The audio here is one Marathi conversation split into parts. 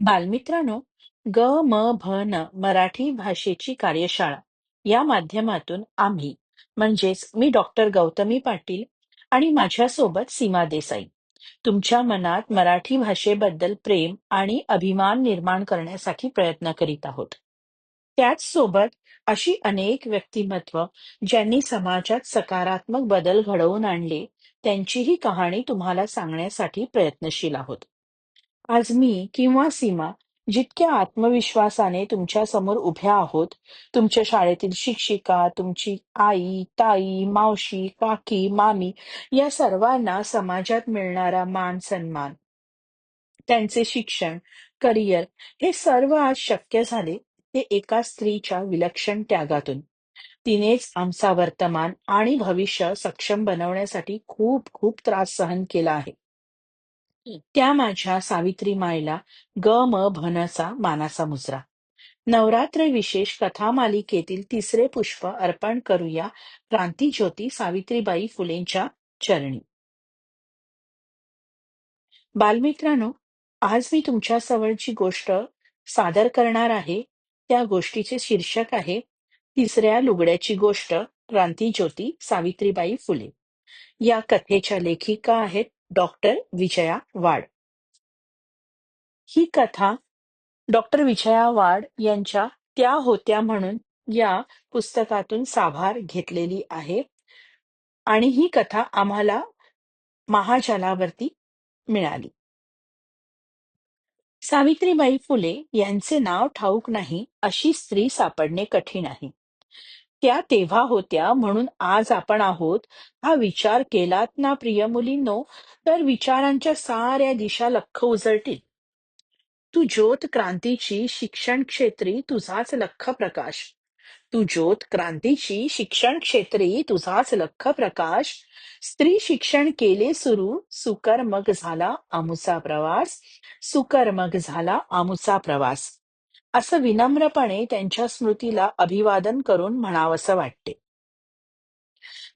बालमित्रांनो ग म भ न मराठी भाषेची कार्यशाळा. या माध्यमातून आम्ही म्हणजेच मी डॉक्टर गौतमी पाटील आणि माझ्यासोबत सीमा देसाई तुमच्या मनात मराठी भाषेबद्दल प्रेम आणि अभिमान निर्माण करण्यासाठी प्रयत्न करीत आहोत. त्याच सोबत अशी अनेक व्यक्तिमत्व ज्यांनी समाजात सकारात्मक बदल घडवून आणले त्यांचीही कहाणी तुम्हाला सांगण्यासाठी प्रयत्नशील आहोत. आज मी किंवा सीमा जितक्या आत्मविश्वासाने तुमच्यासमोर उभ्या आहोत तुमच्या शाळेतील शिक्षिका तुमची आई ताई मावशी काकी मामी या सर्वांना समाजात मिळणारा मान सन्मान त्यांचे शिक्षण करिअर हे सर्व आज शक्य झाले ते एका स्त्रीच्या विलक्षण त्यागातून. तिनेच आमचा वर्तमान आणि भविष्य सक्षम बनवण्यासाठी खूप खूप त्रास सहन केला आहे. त्या माझ्या सावित्री मायला ग म भनसा मानाचा मुजरा. नवरात्र विशेष कथा मालिकेतील तिसरे पुष्प अर्पण करूया क्रांतीज्योती सावित्रीबाई फुलेंच्या चरणी. बालमित्रांनो आज मी तुमच्या जवळची गोष्ट सादर करणार आहे. त्या गोष्टीचे शीर्षक आहे तिसऱ्या लुगड्याची गोष्ट क्रांतीज्योती सावित्रीबाई फुले. या कथेच्या लेखिका आहेत डॉक्टर विजया वाड. ही कथा डॉक्टर विजया वाड यांच्या त्या होत्या म्हणून या पुस्तकातून साभार घेतलेली आहे. आणि ही कथा आम्हाला महाजालावरती मिळाली. सावित्रीबाई फुले यांचे नाव ठाऊक नाही अशी स्त्री सापडणे कठीण आहे. त्या तेव्हा होत्या म्हणून आज आपण आहोत. हा विचार केलात ना प्रिय मुलींनो? तर विचारांच्या साऱ्या दिशा लख उजळतील. तू ज्योत क्रांतीची शिक्षण क्षेत्री तुझाच लख्ख प्रकाश. तू ज्योत क्रांतीची शिक्षण क्षेत्री तुझाच लख्ख प्रकाश. स्त्री शिक्षण केले सुरू सुकर मग झाला आमुचा प्रवास. सुकर मग झाला आमुचा प्रवास. असं विनम्रपणे त्यांच्या स्मृतीला अभिवादन करून म्हणावंसं वाटते.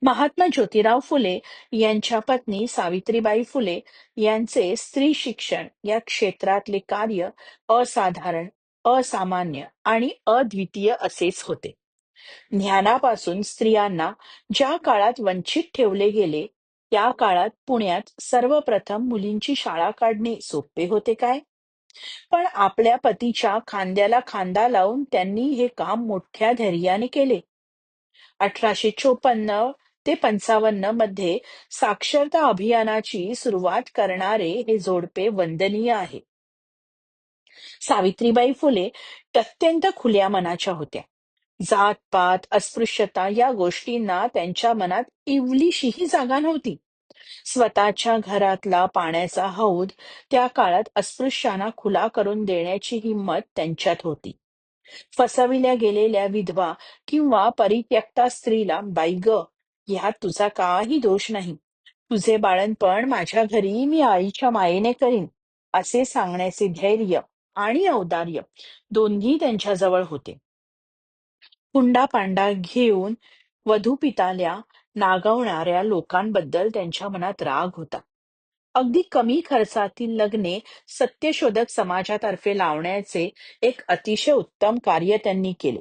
महात्मा ज्योतिराव फुले यांच्या पत्नी सावित्रीबाई फुले यांचे स्त्री शिक्षण या क्षेत्रातले कार्य असाधारण असामान्य आणि अद्वितीय असेच होते. ज्ञानापासून स्त्रियांना ज्या काळात वंचित ठेवले गेले त्या काळात पुण्यात सर्वप्रथम मुलींची शाळा काढणे सोपे होते काय? पण आपल्या पतीच्या खांद्याला खांदा लावून त्यांनी हे काम मोठ्या धैर्याने केले. अठराशे चोपन्न ते पंचावन्नमध्ये साक्षरता अभियानाची सुरुवात करणारे हे जोडपे वंदनीय आहे. सावित्रीबाई फुले अत्यंत खुल्या मनाच्या होत्या. जात पात अस्पृश्यता या गोष्टींना त्यांच्या मनात इवलीशीही जागा नव्हती. स्वतःच्या घरातला पाण्याचा हौद त्या काळात अस्पृश्यांना खुला करून देण्याची हिंमत त्यांच्यात होती. फसविल्या गेलेल्या विधवा किंवा परित्यक्ता स्त्रीला बाई ग ह्यात तुझा काही दोष नाही. तुझे बाळणपण माझ्या घरी मी आईच्या मायेने करीन. असे सांगण्याचे धैर्य आणि औदार्य दोन्ही त्यांच्याजवळ होते. हुंडा पांडा घेऊन वधू पिताल्या नागवणाऱ्या लोकांबद्दल त्यांच्या मनात राग होता. अगदी कमी खर्चातील लग्ने सत्यशोधक समाजातर्फे लावण्याचे एक अतिशय उत्तम कार्य त्यांनी केले.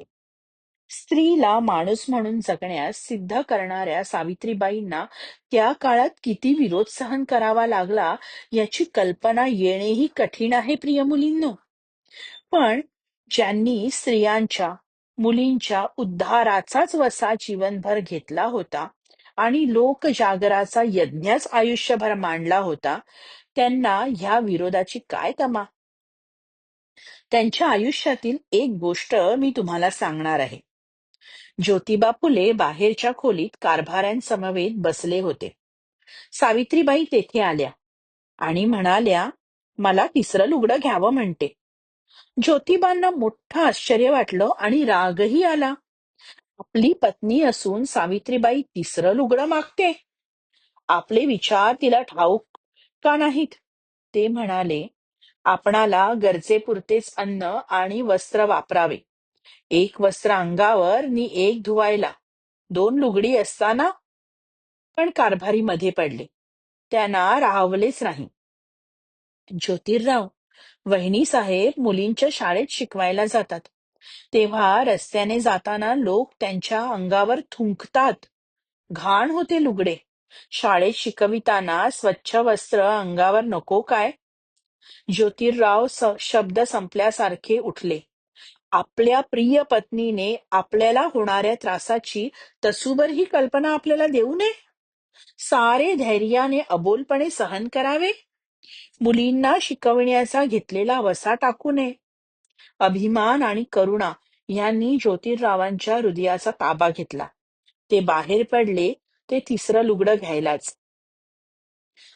स्त्रीला माणूस म्हणून जगण्यास सिद्ध करणाऱ्या सावित्रीबाईंना त्या काळात किती विरोध सहन करावा लागला याची कल्पना येणेही कठीण आहे प्रिय मुलींनो. पण ज्यांनी स्त्रियांच्या मुलींच्या उद्धाराचाच वसा जीवनभर घेतला होता आणि लोकजागराचा यज्ञच आयुष्यभर मांडला होता. त्यांना ह्या विरोधाची काय तमा? त्यांच्या आयुष्यातील एक गोष्ट मी तुम्हाला सांगणार आहे. ज्योतिबा फुले बाहेरच्या खोलीत कारभाऱ्यांसमवेत बसले होते. सावित्रीबाई तेथे आल्या आणि म्हणाल्या मला तिसरं लुगडं घ्यावं म्हणते. ज्योतिबांना मोठं आश्चर्य वाटलं आणि रागही आला. आपली पत्नी असून सावित्रीबाई तिसरं लुगडं मागते. आपले विचार तिला ठाऊक का नाहीत? ते म्हणाले आपणाला गरजेपुरतेच अन्न आणि वस्त्र वापरावे. एक वस्त्र अंगावर नि एक धुवायला. दोन लुगडी असताना पण कारभारी मध्ये पडले. त्यांना राहवलेच नाही. ज्योतिर्राव वहिनी साहेब मुलींच्या शाळेत शिकवायला जातात. तेव्हा रस्त्याने जाताना लोक त्यांच्या अंगावर थुंकतात. घाण होते लुगडे. शाळेत शिकविताना स्वच्छ वस्त्र अंगावर नको काय? ज्योतिर्राव शब्द संपल्यासारखे उठले. आपल्या प्रिय पत्नीने आपल्याला होणाऱ्या त्रासाची तसूभर ही कल्पना आपल्याला देऊ नये? सारे धैर्याने अबोलपणे सहन करावे? मुलींना शिकवण्याचा घेतलेला वसा टाकू नये. अभिमान आणि करुणा यांनी ज्योतिर्रावांच्या हृदयाचा ताबा घेतला. ते बाहेर पडले ते तिसरं लुगडं घ्यायलाच.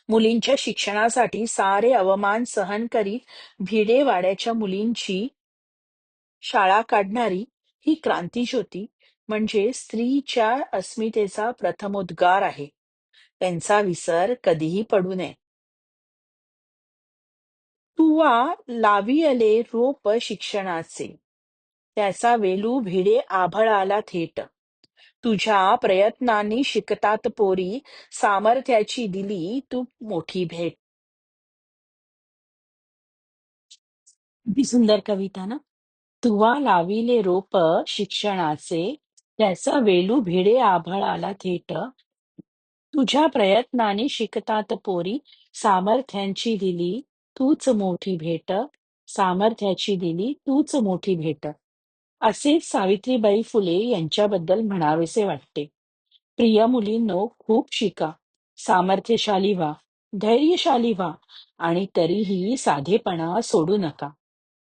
मुलींच्या शिक्षणासाठी सारे अवमान सहन करीत भिडेवाड्याच्या मुलींची शाळा काढणारी ही क्रांतिज्योती म्हणजे स्त्रीच्या अस्मितेचा प्रथमोद्गार आहे. त्यांचा विसर कधीही पडू नये. तुवा लावियले रोप शिक्षणाचे. त्याचा वेलू भिडे आभळाला थेट. तुझ्या प्रयत्नांनी शिकतात पोरी सामर्थ्याची दिली तू मोठी भेट. किती सुंदर कविता ना. तुवा लाविले रोप शिक्षणाचे त्याचा वेलू भिडे आभळाला थेट. तुझ्या प्रयत्नाने शिकतात पोरी सामर्थ्यांची दिली तूच मोठी भेट सामर्थ्याची दिली तूच मोठी भेट. असे सावित्रीबाई फुले यांच्याबद्दल म्हणावेसे वाटते. प्रिय मुलींनो खूप शिका. सामर्थ्यशाली व्हा धैर्यशाली व्हा आणि तरीही साधेपणा सोडू नका.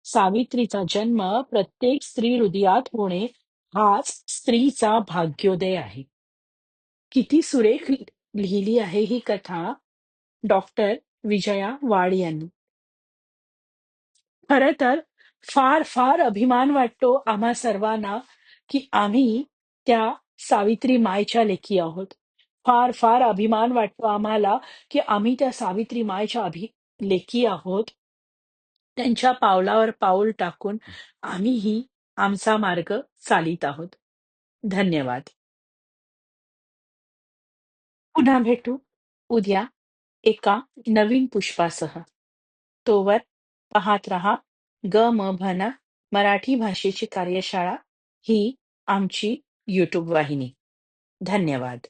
सावित्रीचा जन्म प्रत्येक स्त्री हृदयात होणे हाच स्त्रीचा भाग्योदय आहे. किती सुरेख लिहिली आहे ही कथा. डॉक्टर विजया वाड यांनी. खर तर फार फार अभिमान वाटतो आम्हा सर्वांना की आम्ही त्या सावित्री मायच्या लेखी आहोत. फार फार अभिमान वाटतो आम्हाला की आम्ही त्या सावित्री मायच्या अभि लेखी आहोत. त्यांच्या पावलावर पाऊल टाकून आम्हीही आमचा मार्ग चालित आहोत. धन्यवाद. पुन्हा भेटू. उद्या. एका नवीन पुष्पासह. तोवर पाहत रहा ग म भना मराठी भाषेची कार्यशाळा ही आमची यूट्यूब वाहिनी. धन्यवाद.